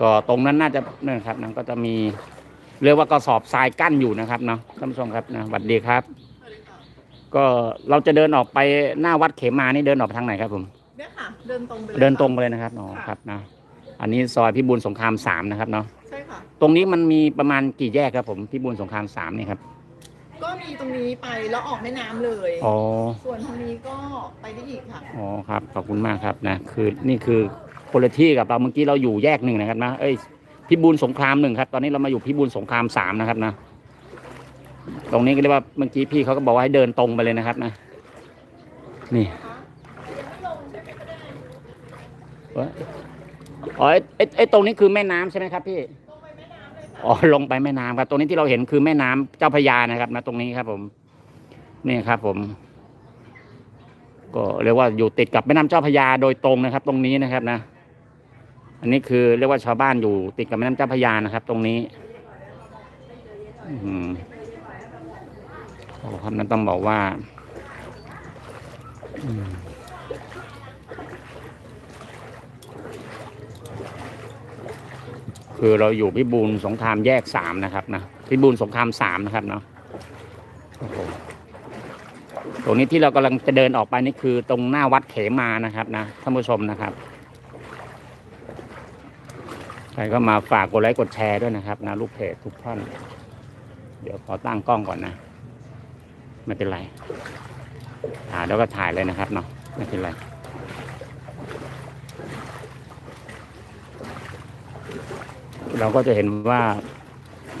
ก็ตรงนั้นน่าจะนั่นครับนั่นก็จะมีเรียกว่ากระสอบทรายกั้นอยู่นะครับเนาะท่านผู้ชมครับนะสวัสดีครับ ก็เราจะเดินออกไปหน้าวัดเขมานี่เดินออกไปทางไหนครับผมเนี่ยค่ะเดินตรงไปลยเดินตรงค่ะไปเลยนะครับอ๋อค่ะครับนะอันนี้ซอยพิบูลสงครามสามนะครับเนาะใช่ค่ะ ตรงนี้มันมีประมาณกี่แยกครับผมพิบูลสงครามสามนี่ครับก็มีตรงนี้ไปแล้วออกแม่น้ำเลย อ๋อส่วนทางนี้ก็ไปได้อีกค่ะ อ๋อครับขอบคุณมากครับนะคือนี่คือ คนละที่กับเราเมื่อกี้เราอยู่แยกหนึ่งนะครับนะเอ้ยพิบูลสงครามหนึ่งครับ ตอนนี้เรามาอยู่พิบูลสงครามสามนะครับนะ ตรงนี้ก็เรียกว่าเมื่อกี้พี่เขาก็บอกว่าให้เดินตรงไปเลยนะครับนะ นี่เอ้ยอ๋อไอ้ไอ้ตรงนี้คือแม่น้ำใช่ไหมครับพี่อ๋อลงไปแม่น้ำครับ ตรงนี้ที่เราเห็นคือแม่น้ำเจ้าพยานะครับนะตรงนี้ครับ ผมนี่ครับ ผม ก็เรียกว่าอยู่ติดกับแม่น้ำเจ้าพยาโดยตรงนะครับ ตรงนี้นะครับนะ อันนี้คือเรียกว่าชาวบ้านอยู่ติดกับแม่น้ำเจ้าพระยานะครับ ตรงนี้โอ้ครับนั้นต้องบอกว่าคือเราอยู่พิบูลสงครามแยกสามนะครับนะพิบูลสงครามสามนะครับเนาะตรงนี้ที่เรากำลังจะเดินออกไปนี่คือตรงหน้าวัดเขมานะครับนะท่านผู้ชมนะครับ ใครก็มาฝากกดไลค์กดแชร์ด้วยนะครับนะลูกเพจทุกท่าน เดี๋ยวขอตั้งกล้องก่อนนะไม่เป็นไรถ่ายแล้วก็ถ่ายเลยนะครับเนาะไม่เป็นไรเราก็จะเห็นว่า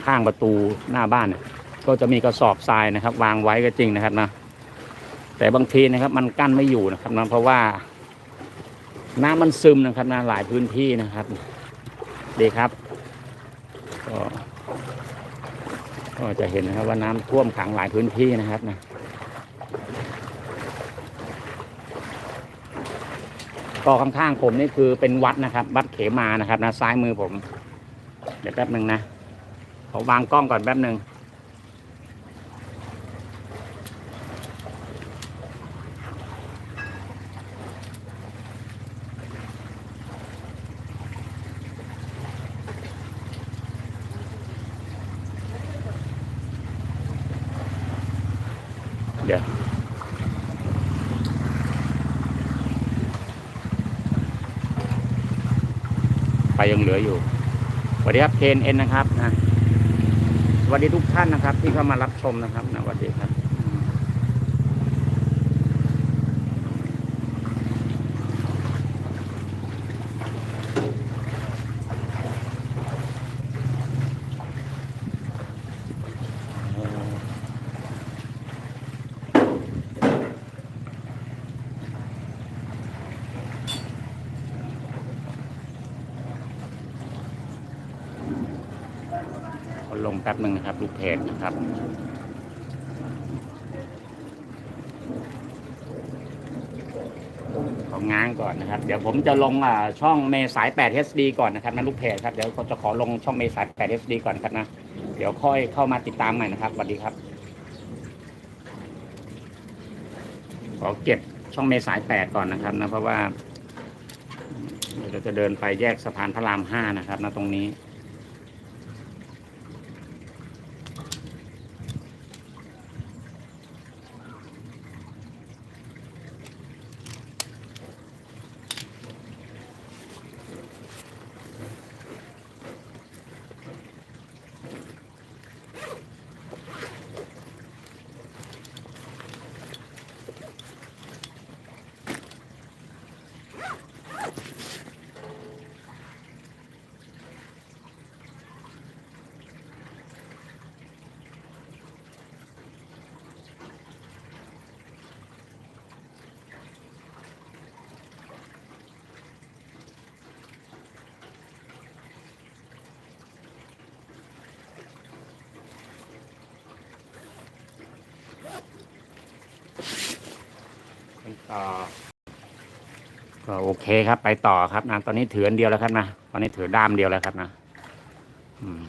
ข้างประตูหน้าบ้านเนี่ยก็จะมีกระสอบทรายนะครับ วางไว้ก็จริงนะครับนะแต่บางทีนะครับมันกั้นไม่อยู่นะครับนะเพราะว่า น้ำมันซึมนะครับนะหลายพื้นที่นะครับ ดีครับก็ก็จะเห็นนะครับว่าน้ำท่วมขังหลายพื้นที่นะครับนะก็ข้างๆผมนี่คือเป็นวัดนะครับ วัดเขมานะครับนะซ้ายมือผม เดี๋ยวแป๊บหนึ่งนะขอวางกล้องก่อนแป๊บหนึ่ง ดี๋ยวไปยังเหลืออยู่สวัสดีครับเคนเอ็นนะครับนะสวัสดีทุกท่านนะครับ ที่เข้ามารับชมนะครับนะสวัสดีครับขอ ลงแป๊บหนึ่งนะครับ ลูกเพจนะครับของง้างก่อนนะครับ เดี๋ยวผมจะลงช่องเมสาย 8 HD ก่อนนะครับนะลูกเพจครับ เดี๋ยวจะขอลงช่องเมสาย 8 HD ก่อนครับนะ เดี๋ยวค่อยเข้ามาติดตามใหม่นะครับสวัสดีครับ ขอเก็บช่องเมสาย 8 ก่อนนะครับนะ เพราะว่าเราจะเดินไปแยกสะพานพระราม 5 นะครับนะตรงนี้ ไปต่อ ก็โอเคครับ ไปต่อครับนะตอนนี้ถืออันเดียวแล้วครับนะตอนนี้ถือด้ามเดียวแล้วครับนะ อืม